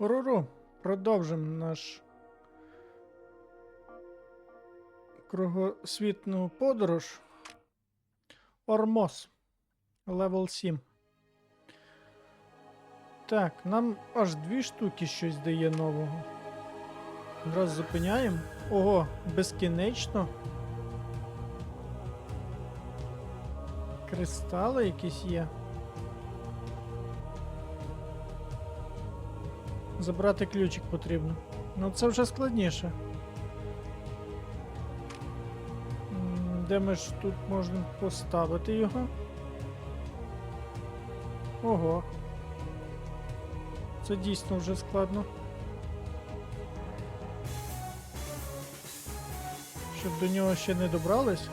Уруру, продовжимо наш кругосвітну подорож. Ормос. Левел 7. Так, нам аж дві штуки щось дає нового. Раз зупиняємо. Ого, безкінечно. Кристали якісь є. Забрати ключик потрібно. Ну це вже складніше. Де ми ж тут можна поставити його? Ого. Це дійсно вже складно. Щоб до нього ще не добрались.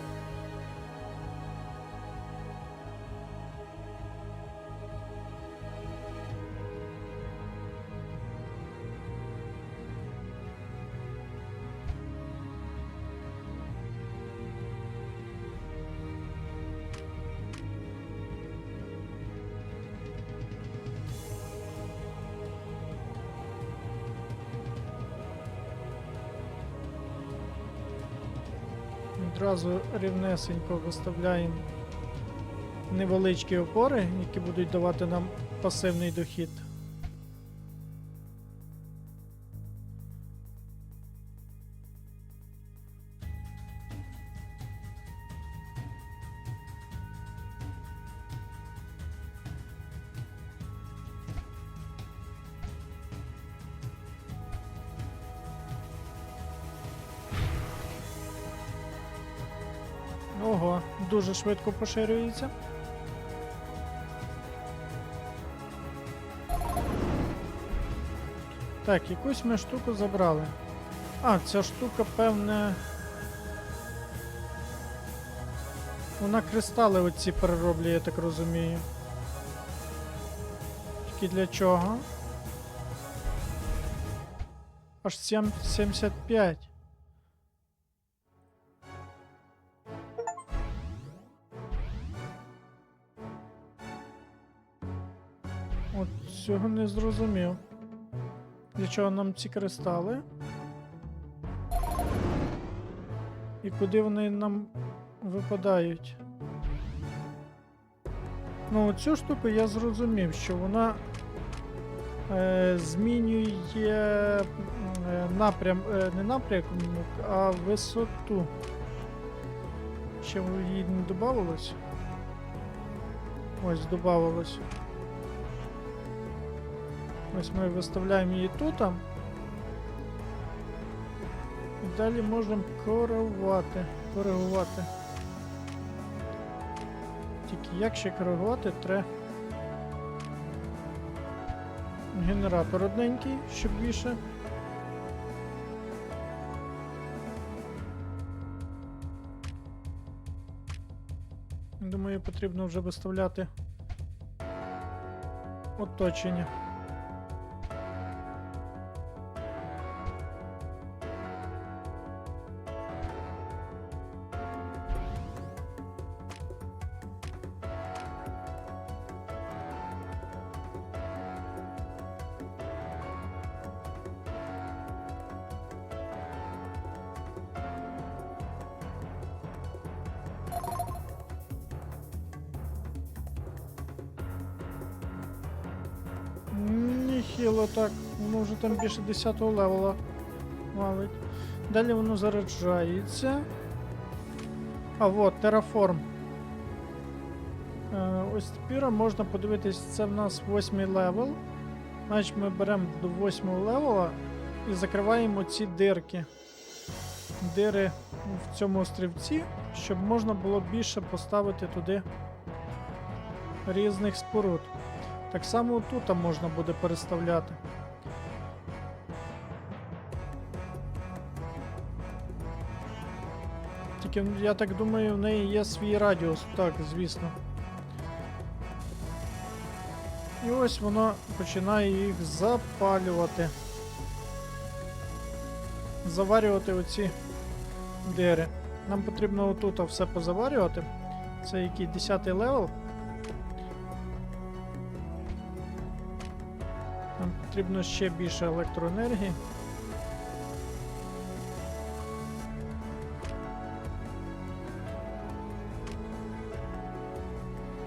Відразу рівнесенько виставляємо невеличкі опори, які будуть давати нам пасивний дохід. Ого, дуже швидко поширюється. Так, якусь ми штуку забрали. А, ця штука, певне. Вона кристали оці перероблює, я так розумію. Тільки для чого? Аж 7, 75. От цього не зрозумів. Для чого нам ці кристали? І куди вони нам випадають? Ну, цю штуку я зрозумів, що вона е, змінює е, напрям, е, не напрямок, а висоту. Ще їй не додавалось? Ось додавалось. Ось ми виставляємо її тут. І далі можемо коригувати. коригувати. Тільки як ще коригувати, треба генератор одненький, щоб більше. Думаю, потрібно вже виставляти оточення. Ніхіло так, воно вже там більше 10 го левела валить. Далі воно заряджається. А от, Terraform. Е, ось тепер можна подивитись, це в нас 8 левел. Значить ми беремо до 8 левела і закриваємо ці дирки. Дири в цьому острівці, щоб можна було більше поставити туди різних споруд. Так само тут можна буде переставляти. Тільки я так думаю, в неї є свій радіус. Так, звісно. І ось воно починає їх запалювати. Заварювати оці дири. Нам потрібно отут все позаварювати. Це який 10 левел. Потрібно ще більше електроенергії.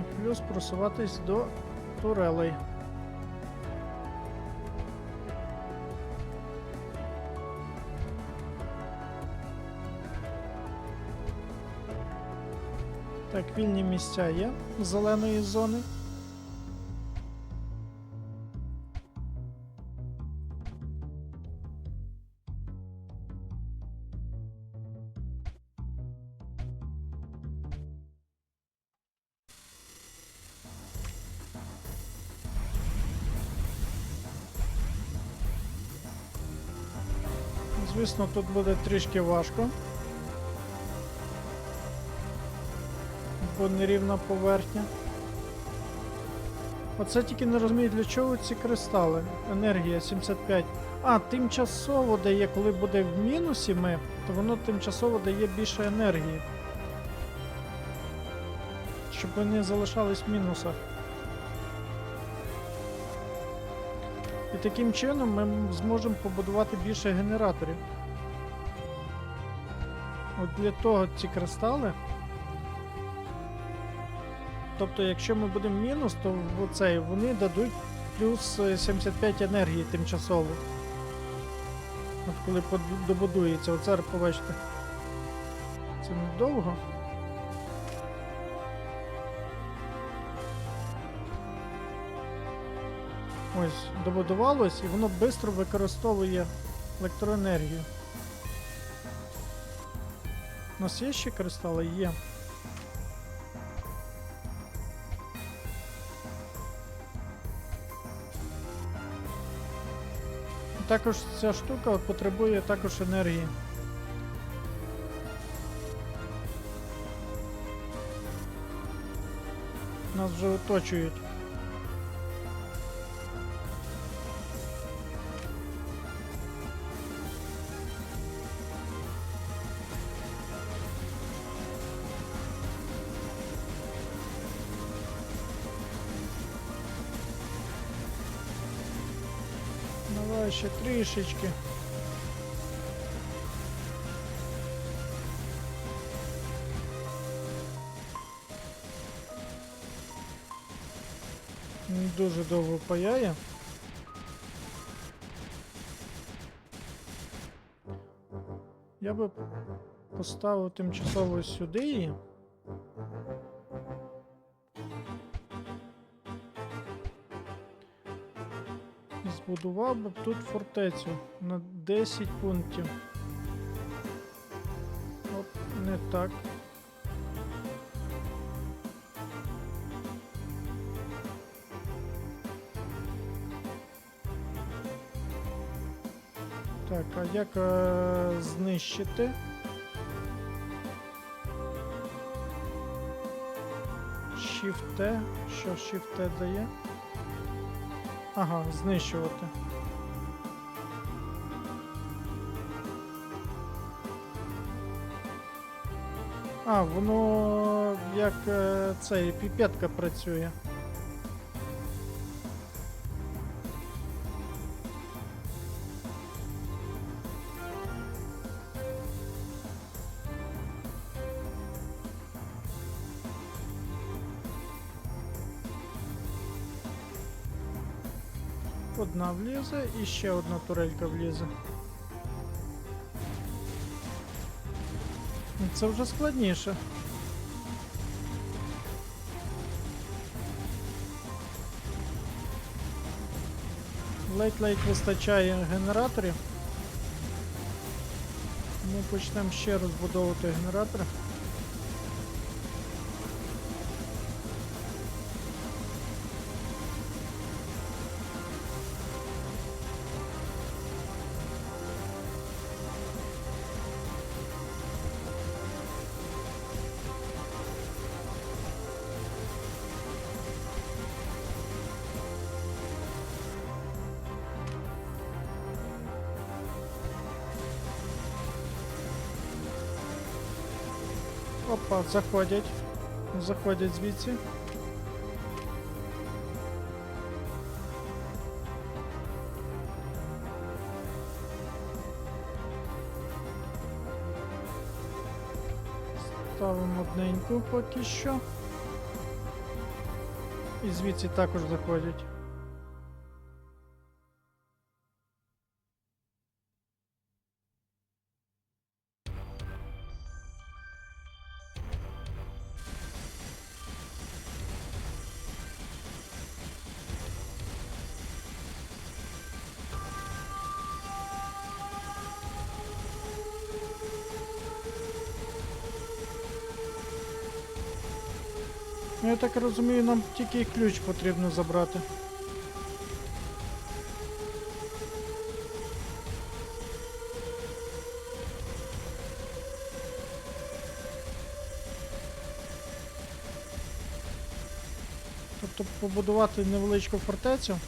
І плюс просуватись до турелей. Так, вільні місця є зеленої зони. Звісно, тут буде трішки важко. Бо нерівна поверхня. Оце тільки не розумію, для чого ці кристали. Енергія 75. А, тимчасово дає, коли буде в мінусі ми, то воно тимчасово дає більше енергії. Щоб вони залишались в мінусах. Таким чином ми зможемо побудувати більше генераторів. От для того ці кристали. Тобто, якщо ми будемо мінус, то оцей вони дадуть плюс е, 75 енергії тимчасово. От коли добудується, зараз побачите. Це недовго. Ось, добудувалось і воно швидко використовує електроенергію. У нас є ще кристали? Є. Також ця штука потребує також енергії. Нас вже оточують. Ще трішечки. Дуже довго паяє. Я би поставив тимчасово сюди її. Збудував би тут фортецю на 10 пунктів. Оп, не так. Так, а як е, знищити? Shift T. Що Shift T дає? Ага, знищувати. А, воно як е, цей піпетка працює. Одна влізе і ще одна турелька влізе. Ну, Це вже складніше. Ледь-ледь вистачає генераторів. Ми почнемо ще розбудовувати генератори. Опа, заходять. Заходять звідси. Ставимо одненьку поки що. І звідси також заходять. Ну, я так розумію, нам тільки ключ потрібно забрати. Тобто побудувати невеличку фортецю.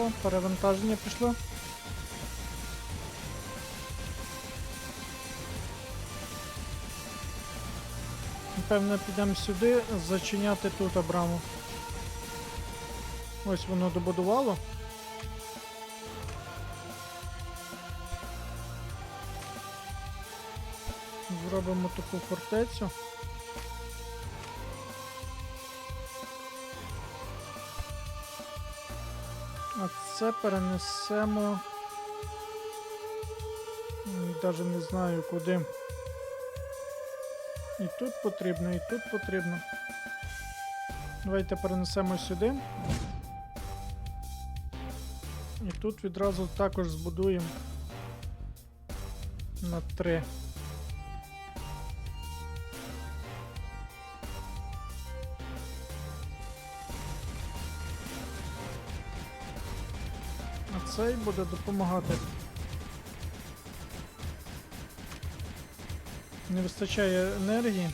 Опа, перевантаження пішло. Напевно, підемо сюди зачиняти тут браму. Ось воно добудувало. Зробимо таку фортецю. Це перенесемо. Навіть не знаю куди. І тут потрібно, і тут потрібно. Давайте перенесемо сюди. І тут відразу також збудуємо на 3. Цей буде допомагати. Не вистачає енергії.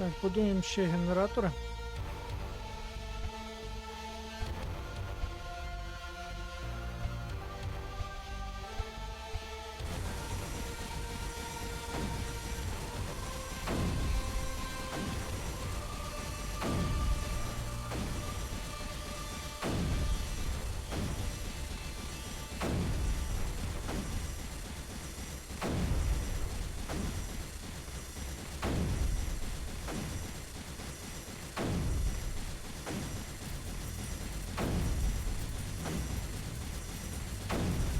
Так, Подуємо ще генератори.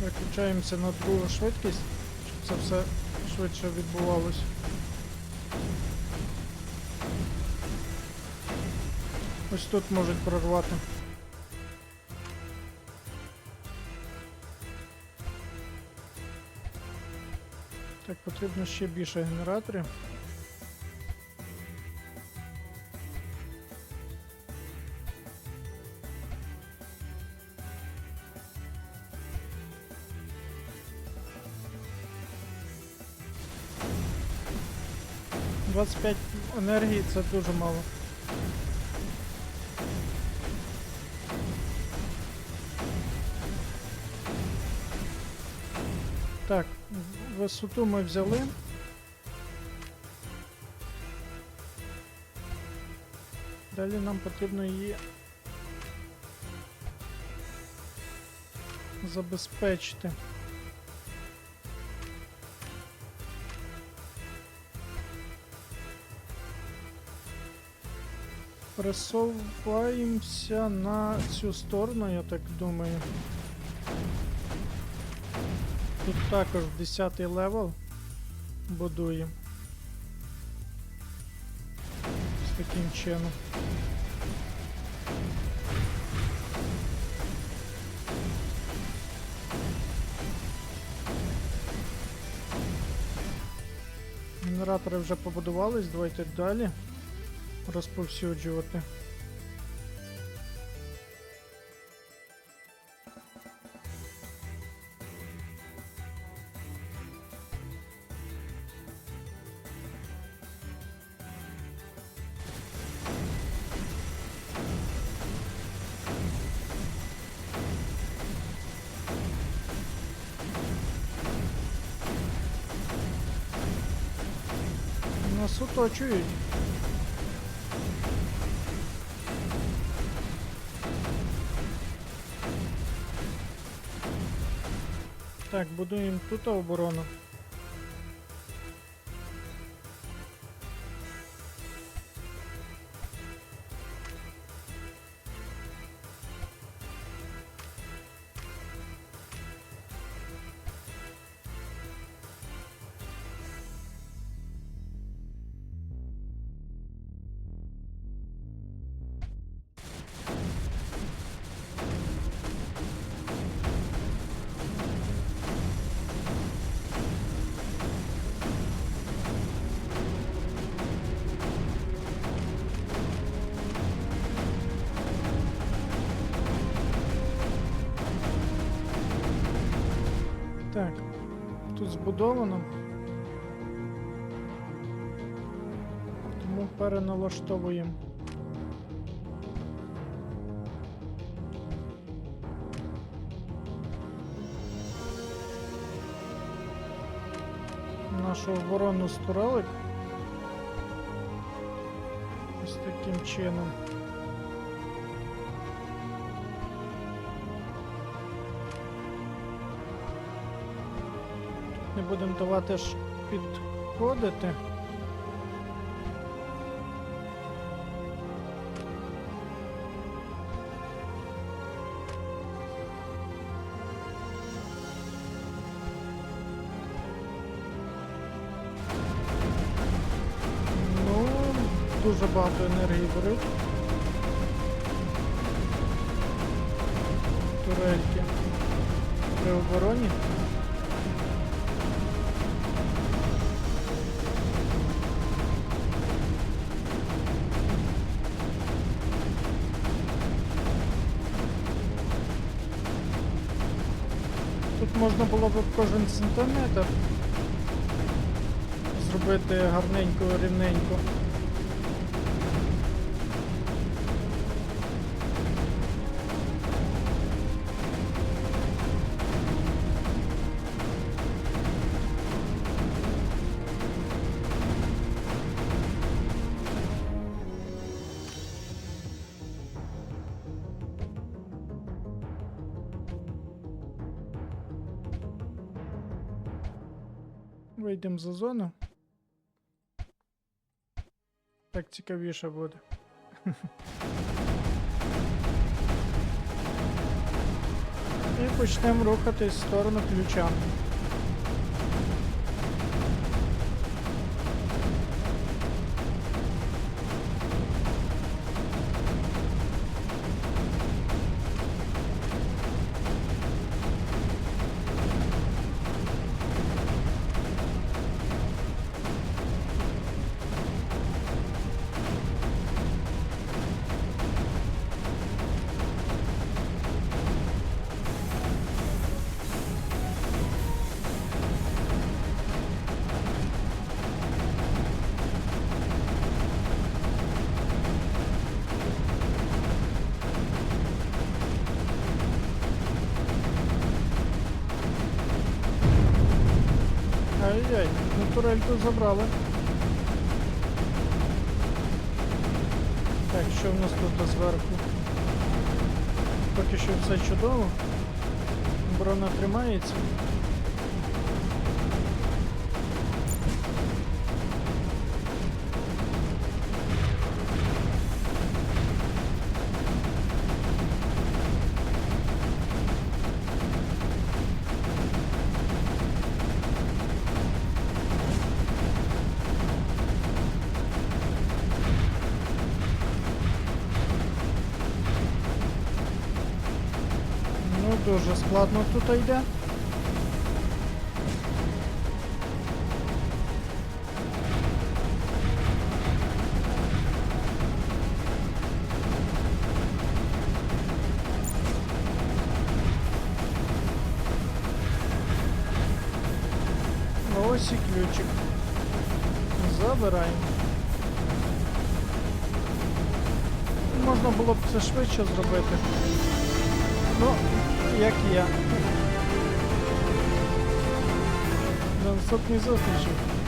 Виключаємося на другу швидкість, щоб це все швидше відбувалось. Ось тут можуть прорвати. Так, потрібно ще більше генераторів. Енергії це дуже мало. Так, висоту ми взяли. Далі нам потрібно її забезпечити. Пересуваємося на цю сторону, я так думаю. Тут також 10 левел будуємо. З таким чином. Генератори вже побудувались, давайте далі. Розповсюджувати. Нас оточують. Так, будуємо тут оборону. Збудовано. Тому переналаштовуємо. Нашу оборону створили. Ось таким чином. Не будемо давати ж підходити. Ну, дуже багато енергії беруть. Турельки при обороні. Можна було б кожен сантиметр зробити гарненько, рівненько. Вийдемо за зону. Так цікавіше буде. І почнемо рухатись в сторону ключа. Турельку забрали. Так, що в нас тут зверху? Поки що все чудово. Брона тримається. робота йде. Ось і ключик. Забираємо. Можна було б це швидше зробити. Ну, як я. Наступних зустрічей.